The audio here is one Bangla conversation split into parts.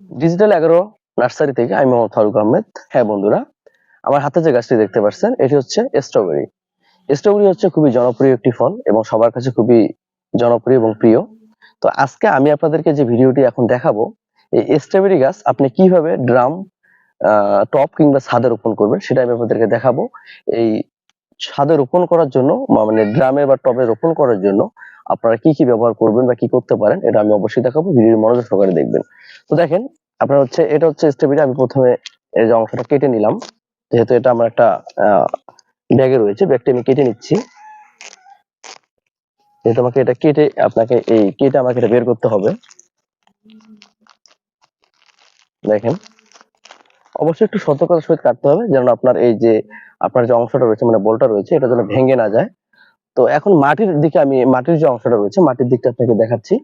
ডিজিটাল এগারো নার্সারি থেকে আমি মোহাম্মদ ফারুক আহমেদ। হ্যাঁ বন্ধুরা, আমার হাতে যে গাছটি দেখতে পাচ্ছেন, এটি হচ্ছে স্ট্রবেরি স্ট্রবেরি হচ্ছে খুবই জনপ্রিয় একটি ফল এবং সবার কাছে খুবই জনপ্রিয় এবং প্রিয়। তো আজকে আমি আপনাদেরকে যে ভিডিওটি এখন দেখাবো, এই স্ট্রবেরি গাছ আপনি কীভাবে ড্রাম টপ কিংবা ছাদে রোপণ করবেন সেটা আমি আপনাদেরকে দেখাবো। এই ছাদে রোপণ করার জন্য মানে ড্রামে বা টবে রোপণ করার জন্য আপনারা কি কি ব্যবহার করবেন বা কি করতে পারেন, এটা আমি অবশ্যই দেখাবো ভিডিও মনোযোগ সহকারে দেখবেন। তো দেখেন, আপনার হচ্ছে, এটা হচ্ছে স্টেবিলি আমি প্রথমে এই যে অংশটা কেটে নিলাম। যেহেতু এটা আমার একটা ব্যাগে রয়েছে, ব্যাগটা আমি কেটে নিচ্ছি। যেহেতু আমাকে এটা কেটে, আপনাকে এই কেটে আমাকে এটা বের করতে হবে। দেখেন, অবশ্যই একটু সতর্কতার সহিত কাটতে হবে, যেন আপনার এই যে, আপনার যে অংশটা রয়েছে মানে বলটা রয়েছে, এটা যেন ভেঙে না যায়। তো এখন মাটির দিকে আমি, মাটির যে অংশটা রয়েছে, মাটির দিকটা আপনাকে দেখাচ্ছি।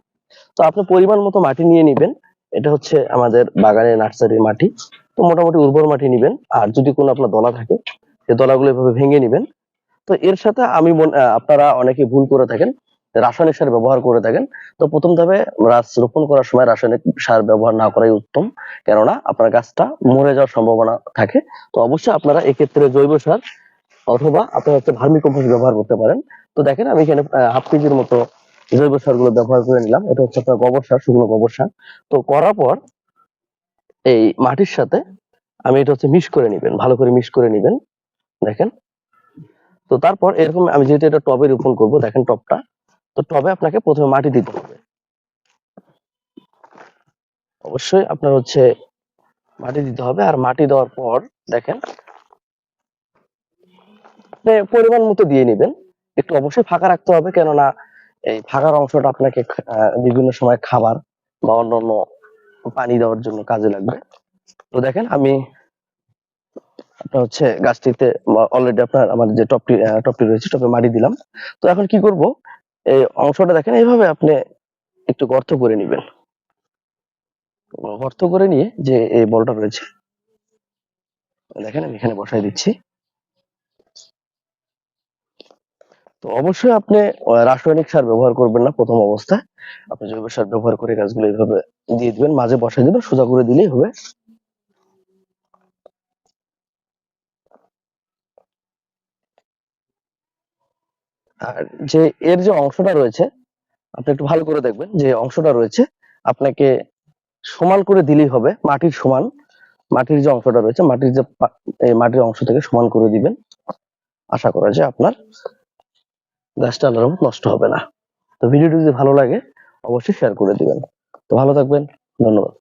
তো আপনি পরিমাণ মতো মাটি নিয়ে নেবেন। এটা হচ্ছে আমাদের বাগানের নার্সারির মাটি। তো মোটামুটি উর্বর মাটি নেবেন। আর যদি কোনো আপনার দলা থাকে সেই দলাগুলো এভাবে ভেঙে নেবেন। তো এর সাথে আমি আপনারা অনেকে ভুল করে থাকেন, রাসায়নিক সার ব্যবহার করে থাকেন। তো প্রথম ধাপে গাছ রোপণ করার সময় রাসায়নিক সার ব্যবহার না করাই উত্তম। কেননা আপনার গাছটা মরে যাওয়ার সম্ভাবনা থাকে। তো অবশ্যই আপনারা এক্ষেত্রে জৈব সার অথবা আপনারা হচ্ছে ভার্মি কম্পোস্ট ব্যবহার করতে পারেন। তো দেখেন, আমি এখানে হাফ কেজির মতো জৈব সারগুলো ব্যবহার করে নিলাম। এটা হচ্ছে আপনার গোবর সার, শুকনো গোবর সার। তো করার পর এই মাটির সাথে আমি এটা হচ্ছে মিক্স করে নিবেন, ভালো করে মিক্স করে নিবেন। দেখেন। তো তারপর এরকম আমি যেহেতু এটা টবে রোপণ করব, দেখেন টবটা। তো টবে আপনাকে প্রথমে মাটি দিতে হবে। অবশ্যই আপনার হচ্ছে মাটি দিতে হবে। আর মাটি দেওয়ার পর, দেখেন পরিমাণ মতো দিয়ে নেবেন। একটু অবশ্যই ফাঁকা রাখতে হবে, কেননা এই ফাঁকার অংশটা আপনাকে বিভিন্ন সময় খাবার বা অন্যান্য পানি দেওয়ার জন্য কাজে লাগবে। তো দেখেন, আমি হচ্ছে গাছটিতে অলরেডি আপনার আমার যে টপটি টপটি রয়েছে, টপে মাটি দিলাম। তো এখন কি করব? এই অংশটা দেখেন, এইভাবে আপনি একটু গর্ত করে নেবেন। গর্ত করে নিয়ে যে এই বলটা রয়েছে, দেখেন আমি এখানে বসাই দিচ্ছি। তো অবশ্যই আপনি রাসায়নিক সার ব্যবহার করবেন না প্রথম অবস্থায়। আপনি জৈব সার ব্যবহার করে গাছগুলো এইভাবে দিয়ে দিবেন, মাঝে বসাই দিবেন, সোজা করে দিলেই হবে। আর যে, এর যে অংশটা রয়েছে, আপনি একটু ভালো করে দেখবেন, যে অংশটা রয়েছে, আপনাকে সমান করে দিলেই হবে, মাটির সমান। মাটির যে অংশটা রয়েছে, মাটির যে মাটির অংশ থেকে সমান করে দিবেন। আশা করা যায় আপনার। গাছটা আল্লাহর নষ্ট হবে না। তো ভিডিওটি যদি ভালো লাগে, অবশ্যই শেয়ার করে দিবেন। তো ভালো থাকবেন, ধন্যবাদ।